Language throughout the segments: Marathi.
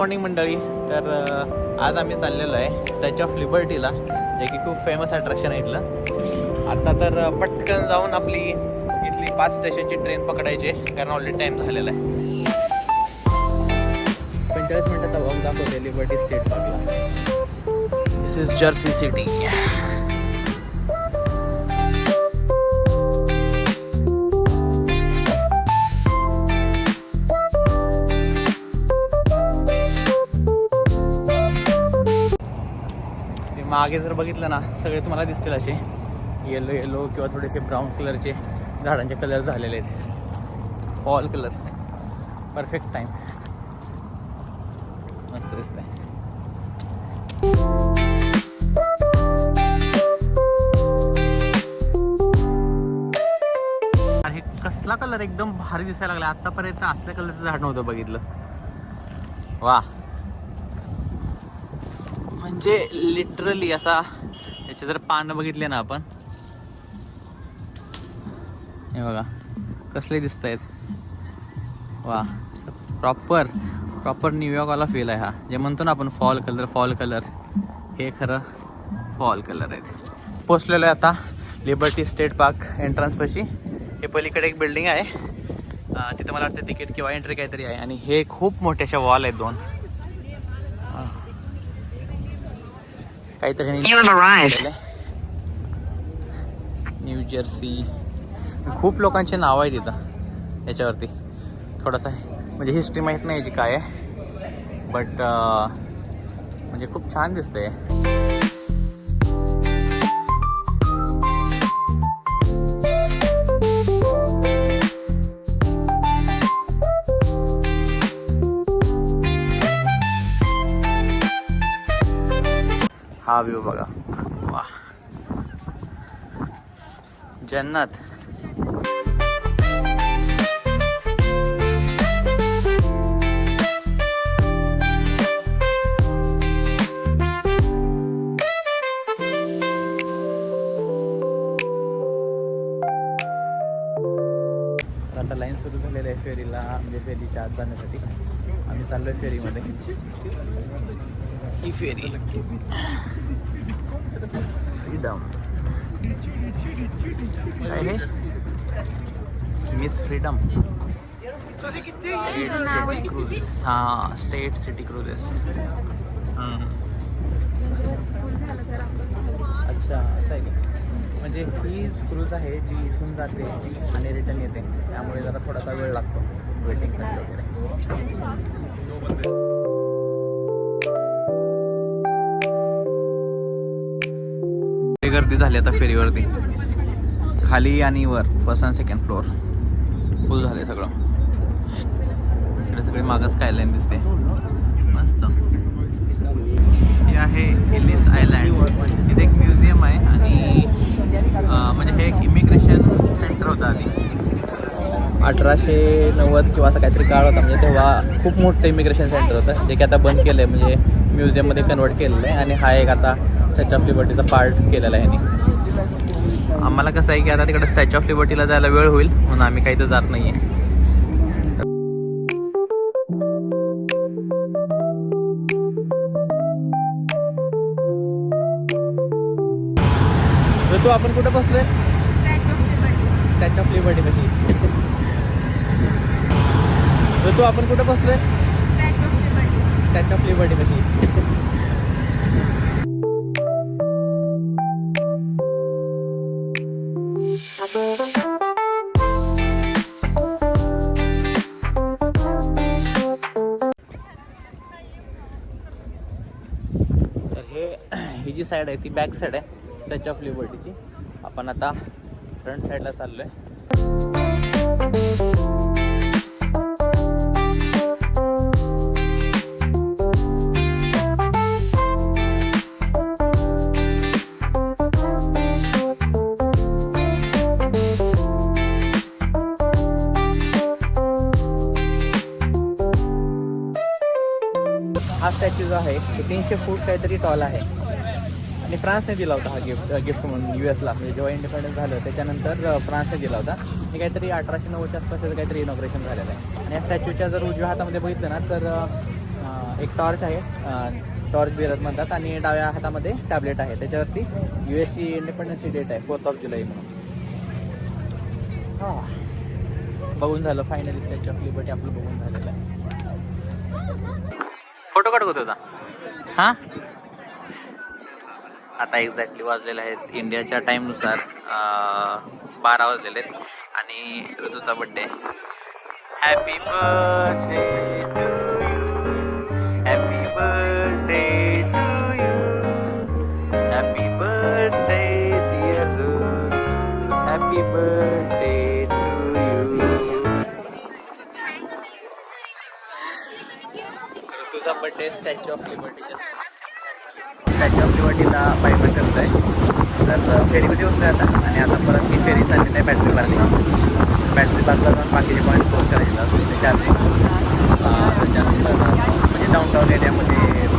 मॉर्निंग मंडळी. तर आज आम्ही चाललेलो आहे स्टॅच्यू ऑफ लिबर्टीला जे की खूप फेमस अट्रॅक्शन आहे इथलं. आता तर पटकन जाऊन आपली इथली पाच स्टेशनची ट्रेन पकडायची कारण ऑलरेडी टाईम झालेला आहे. पंचेचाळीस मिनिटाचा वॉक दाखवते लिबर्टी स्टेट पार्कला दिस इज जर्सी सिटी मागे जर बघितलं ना सगळे तुम्हाला दिसतील असे. येलो येलो किंवा थोडेसे ब्राऊन कलरचे झाडांचे कलर झालेले आहेत. फॉल कलर परफेक्ट टाईम मस्त आहे आणि कसला कलर एकदम भारी दिसायला लागला. आतापर्यंत असल्या कलरचं झाड नव्हतं बघितलं. वा म्हणजे लिटरली असा याचे जर पानं बघितले ना आपण. हे बघा कसले दिसत आहेत वा प्रॉपर प्रॉपर न्यूयॉर्कवाला फील आहे हा. जे म्हणतो ना आपण फॉल कलर फॉल कलर हे खरं फॉल कलर आहेत. पोचलेलं आहे आता लिबर्टी स्टेट पार्क एंट्रन्सपाशी हे पलीकडे एक बिल्डिंग आहे. तिथं मला वाटतं तिकीट किंवा एंट्री काहीतरी आहे. आणि हे खूप मोठे अशा वॉल आहेत दोन हां. काहीतरी. न्यू जर्सी खूप लोकांचे नाव आहेत तिथं याच्यावरती. थोडासा म्हणजे हिस्ट्री माहीत नाही याची काय आहे. बट म्हणजे खूप छान दिसतंय. हा व्ह्यू बघा. वा. जन्नत. आता लाईन सुरू झालेली आहे फेरीला म्हणजे फेरीच्या आत जाण्यासाठी. आम्ही चाललोय फेरीमध्ये ही ferry Miss Freedom state city cruises हां स्टेट सिटी क्रुझेस अच्छा असं आहे का? म्हणजे ही क्रूज आहे जी इथून जाते आणि रिटर्न येते. त्यामुळे जरा थोडासा वेळ लागतो. वेटिंगसाठी वगैरे. गर्दी झाली आता फेरीवरती. खाली आणि वर first and second floor full झाले सगळं. इकडे सगळे मागं स्कायलाईन दिसते. मस्त. हे आहे एलिस आयलँड इथे एक म्युझियम आहे आणि म्हणजे हे एक इमिग्रेशन सेंटर होतं आधी. अठराशे नव्वद किंवा असं काहीतरी काळ होता. म्हणजे तेव्हा खूप मोठं इमिग्रेशन सेंटर होतं जे की आता बंद केलं आहे म्हणजे म्युझियममध्ये कन्वर्ट केलेलं आहे. आणि हा एक आता स्टॅच्यू ऑफ लिबर्टीचा पार्ट केलेला आहे ह्यांनी. आम्हाला कसं आहे की आता तिकडे स्टॅच्यू ऑफ लिबर्टीला जायला वेळ होईल म्हणून आम्ही काही तर जात नाही आहे तू आपण कुठं बसलोय? स्टॅच्यू ऑफ लिबर्टी कशी? तू आपण कुठं बसलोय? स्टॅच्यू ऑफ लिबर्टी कशी? जी साईड आहे ती बॅक साईड आहे स्टॅच्यू ऑफ लिबर्टीची आपण आता फ्रंट साईडला चाललो आहे हा स्टॅच्यू जो आहे ते तीनशे फूट काहीतरी टॉल आहे. आणि फ्रान्सने दिला होता हा गिफ्ट गिफ्ट म्हणून यू एसला म्हणजे जेव्हा इंडिपेंडन्स झालं त्याच्यानंतर फ्रान्सने दिला होता. हे काहीतरी अठराशे नव्वदच्या आसपास त्याचं काहीतरी इनॉग्रेशन झालेलं आहे. आणि या स्टॅच्यूच्या जर उजव्या हातामध्ये बघितलं ना तर एक टॉर्च आहे. टॉर्च बिरत म्हणतात. आणि डाव्या हातामध्ये टॅबलेट आहे. त्याच्यावरती U S C independence date आहे फोर्थ ऑफ जुलै म्हणून. हां. बघून झालं फायनली स्टॅच्यू ऑफ लिबर्टी आपलं बघून झालेलं आहे. फोटो काढत होता हां? आता एक्झॅक्टली वाजलेले आहेत. इंडियाच्या टाईमनुसार बारा वाजलेले आहेत. आणि ऋतूचा birthday happy birthday to you happy birthday to you happy birthday dear Ritu happy birthday to you ऋतूचा बड्डे स्टॅच्यू ऑफ लिबर्टीच्या स्टॅच्यू ऑफ लिबर्टीला पायपट करत आहे तर फेरीमध्ये होतं आता? आणि आता परत मी फेरी चालली नाही बॅटरी पार्कला बॅटरी पार्कला जाऊन बाकीचे पॉईंट स्कोर करायचे ते चार्जिंग त्याच्यानंतर म्हणजे डाऊनटाऊन एरियामध्ये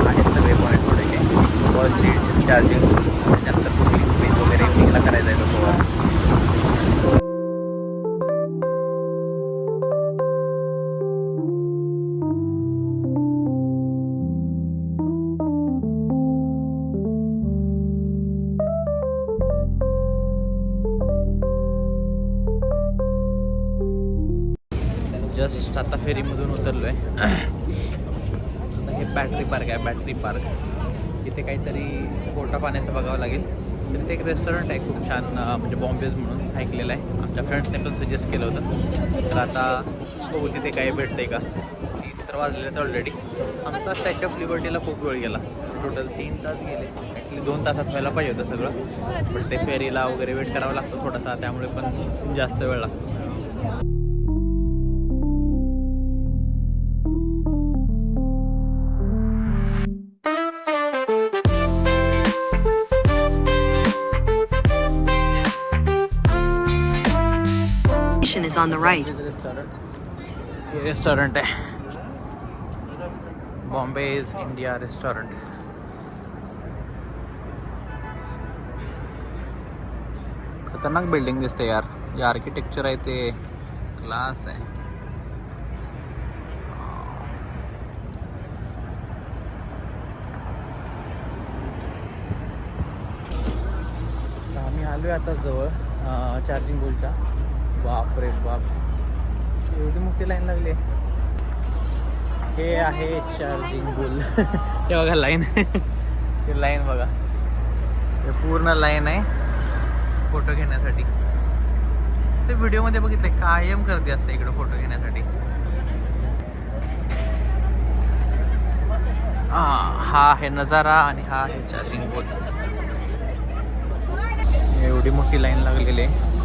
आहेत सगळे पॉईंट थोडेसे. वॉल स्ट्रीट चार्जिंग त्याच्यानंतर कुठली बीच वगैरे इव्हनिंगला करायचं आहे तो आता फेरीमधून उतरलो आहे हे बॅटरी पार्क आहे बॅटरी पार्क इथे काहीतरी पोटा पाण्याचं बघावं लागेल. तर इथे एक रेस्टॉरंट आहे खूप छान म्हणजे बॉम्बेज म्हणून ऐकलेलं आहे. आमच्या फ्रेंड्सने पण सजेस्ट केलं होतं. तर आता बघू तिथे काही भेटतं आहे का तर वाजले तर ऑलरेडी आमचा स्टॅच्यू ऑफ लिबर्टीला खूप वेळ गेला. टोटल तीन तास गेले. ॲक्च्युली दोन तासात व्हायला पाहिजे होतं सगळं. पण ते फेरीला वगैरे वेट करावं लागतं थोडासा. त्यामुळे पण जास्त वेळ लागतो. On the right. रेस्टॉरंट हे। रेस्टॉरंट आहे बॉम्बे इज इंडिया रेस्टॉरंट खतरनाक बिल्डिंग दिसते यार. जे आर्किटेक्चर आहे ते. क्लास आहे. आम्ही आलो आहे आता जवळ चार्जिंग बोलच्या बाप रे बाप. एवढी मोठी लाईन लागली आहे. हे आहे चार्जिंग बुल हे बघा लाईन. हे लाईन बघा. हे पूर्ण लाईन आहे फोटो घेण्यासाठी. ते व्हिडिओमध्ये बघितलं कायम गर्दी असते इकडे फोटो घेण्यासाठी. हा हा आहे नजारा आणि हा आहे चार्जिंग बोल एवढी मोठी लाईन लागलेली आहे.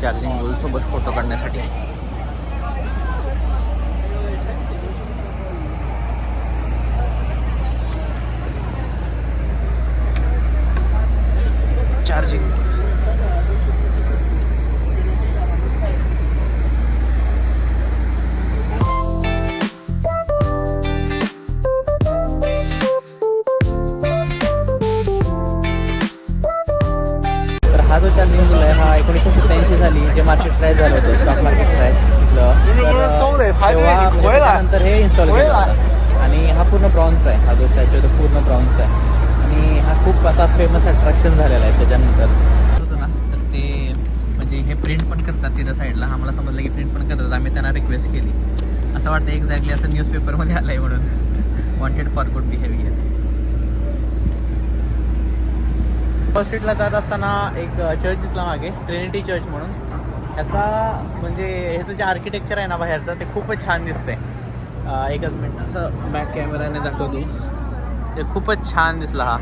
चार्जिंग पोल सोबत फोटो काढण्यासाठी. हा जो स्टॅच्यू तो पूर्ण ब्रॉन्झ आहे. आणि हा खूप असा फेमस अट्रॅक्शन झालेला आहे त्याच्यानंतर. होतं ना? तर ते म्हणजे हे प्रिंट पण करतात तिथं साईडला आम्हाला समजलं की प्रिंट पण करतात. आम्ही त्यांना रिक्वेस्ट केली. असं वाटतं एक्झॅक्टली असं न्यूजपेपरमध्ये आलं आहे म्हणून wanted for good behaviour first स्ट्रीटला जात असताना एक चर्च दिसला मागे. ट्रिनिटी चर्च म्हणून. ह्याचा म्हणजे ह्याचं जे आर्किटेक्चर आहे ना बाहेरचं ते खूपच छान दिसतंय. एकच मिनिट. असं बॅक कॅमेराने दाखवतो. ते खूपच छान दिसला हा.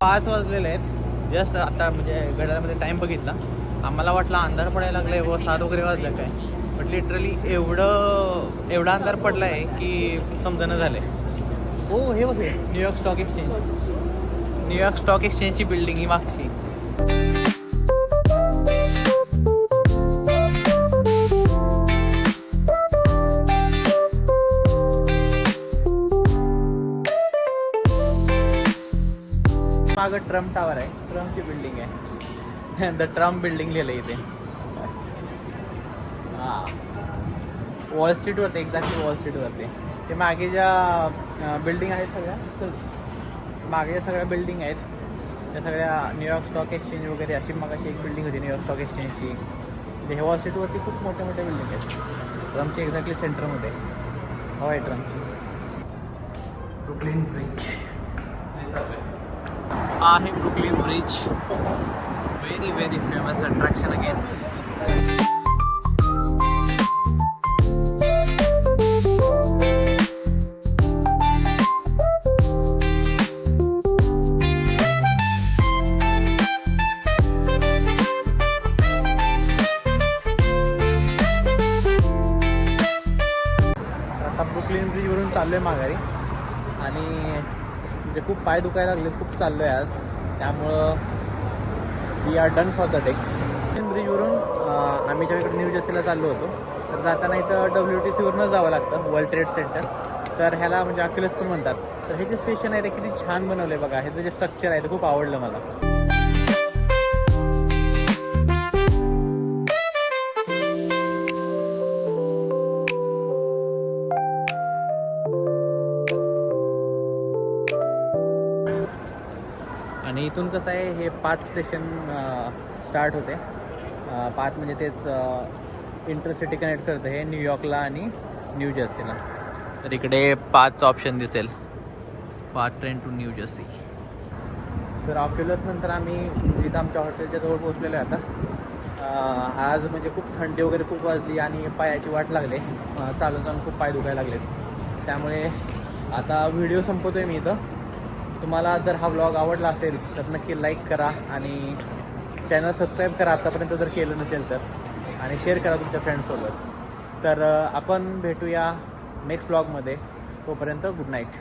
पाच वाजलेले आहेत. जस्ट आता म्हणजे घड्याळामध्ये टाईम बघितला. आम्हाला वाटलं अंधार पडायला आहे व सात वगैरे वाजलं काय. बट लिटरली एवढं एवढा अंधार पडला आहे की समजणं झालंय हो हे. बघ New York stock exchange New York stock एक्सचेंजची building ही मागची. मागं ट्रम्प टावर आहे. ट्रम्पची बिल्डिंग आहे. द ट्रम्प बिल्डिंग लिहिलं इथे. हां. वॉल स्ट्रीटवरती एक्झॅक्टली वॉल स्ट्रीटवरती ते मागे ज्या बिल्डिंग आहेत सगळ्या मागे ज्या सगळ्या बिल्डिंग आहेत त्या सगळ्या न्यूयॉर्क स्टॉक एक्सचेंज वगैरे अशी मग अशी एक बिल्डिंग होती न्यूयॉर्क स्टॉक एक्सचेंजची म्हणजे हे वॉल स्ट्रीटवरती खूप मोठ्या मोठ्या बिल्डिंग आहेत. ट्रमची एक्झॅक्टली सेंटरमध्ये हवा आहे ट्रमची ब्रुकलिन ब्रिज आहे Brooklyn bridge. Very very famous attraction again आता ब्रुकलिन ब्रिजवरून चाललो आहे माघारी. आणि म्हणजे खूप पाय दुखायला लागले खूप चाललो आहे आज. त्यामुळं we are done for the day ब्रिजवरून आम्ही ज्याकडे न्यू जर्सीला चाललो होतो तर जाताना इथं डब्ल्यू टी सीवरूनच जावं लागतं वर्ल्ड ट्रेड सेंटर तर ह्याला म्हणजे अक्युलस पण म्हणतात. तर हे जे स्टेशन आहे ते किती छान बनवलं आहे बघा. ह्याचं जे स्ट्रक्चर आहे ते खूप आवडलं मला. इथून कसं आहे हे पाच स्टेशन स्टार्ट होते. पाच म्हणजे तेच इंटरसिटी कनेक्ट करतं हे न्यूयॉर्कला आणि न्यू जर्सीला तर इकडे पाच ऑप्शन दिसेल. पाच ट्रेन टू न्यू जर्सी तर नंतर आम्ही इथं आमच्या हॉटेलच्या जवळ पोहोचलेलो आहे आता. आज म्हणजे खूप थंडी वगैरे खूप वाजली आणि पायाची वाट लागले. चालून चालून खूप पाय दुखायला लागले त्यामुळे आता व्हिडिओ संपवतोय मी इथं. तुम्हाला जर हा ब्लॉग आवडला असेल तर नक्की लाईक करा आणि चॅनल सबस्क्राईब करा. आत्तापर्यंत जर केलं नसेल तर. आणि शेअर करा तुमच्या फ्रेंड्ससोबत तर आपण भेटूया नेक्स्ट ब्लॉगमध्ये तोपर्यंत गुड नाईट